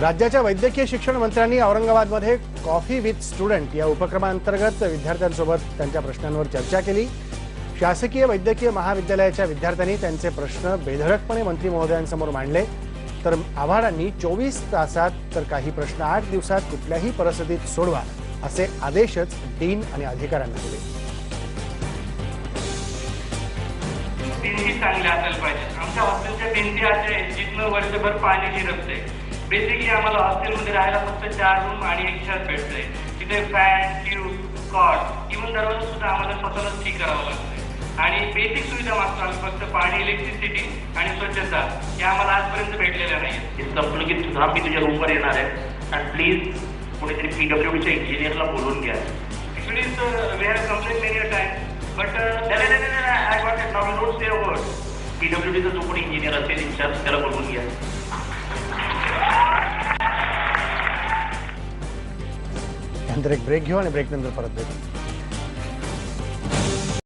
राज्याच्या वैद्यकीय शिक्षण मंत्र्यांनी औरंगाबादमध्ये कॉफी विथ स्टुडंट या उपक्रमांतर्गत विद्यार्थ्यांसोबत त्यांच्या प्रश्नांवर चर्चा केली. शासकीय वैद्यकीय महाविद्यालयाच्या विद्यार्थ्यांनी त्यांचे प्रश्न बेधडकपणे मंत्री महोदयांसमोर मांडले. तर आव्हाडांनी चोवीस तासात तर काही प्रश्न आठ दिवसात कुठल्याही परिस्थितीत सोडवा असे आदेशच डीन आणि अधिकाऱ्यांना दिले. भिंती चांगल्या असायला पाहिजे. आमच्या हॉस्टेलच्या भिंती अशा आहेत जिथनं वर्षभर पाणी जिरपते बेसिकली आम्हाला हॉस्टेलमध्ये राहायला फक्त चार रूम आणि एक छत भेटतंय. तिथे फॅन ट्यूब कॉट इव्हन दरवाजा सुद्धा आम्हाला स्वतःलाच ठीक करावं लागतंय. आणि बेसिक सुविधा मागतो आम्ही फक्त पाणी इलेक्ट्रिसिटी आणि स्वच्छता. या आम्हाला आजपर्यंत भेटलेल्या नाही हे संपलं की तुझा मी तुझ्या रूमवर येणार आहे आणि प्लीज कोणीतरी पीडब्ल्यूडीच्या इंजिनियरला बोलून घ्या. Actually we have complaint many time but I want don't say word पीडब्ल्यूडीचा जो कोणी इंजिनियर असेल इन्चार्ज त्याला बोलवून घ्या. नंतर एक ब्रेक घेऊ आणि ब्रेक नंतर परत भेटू.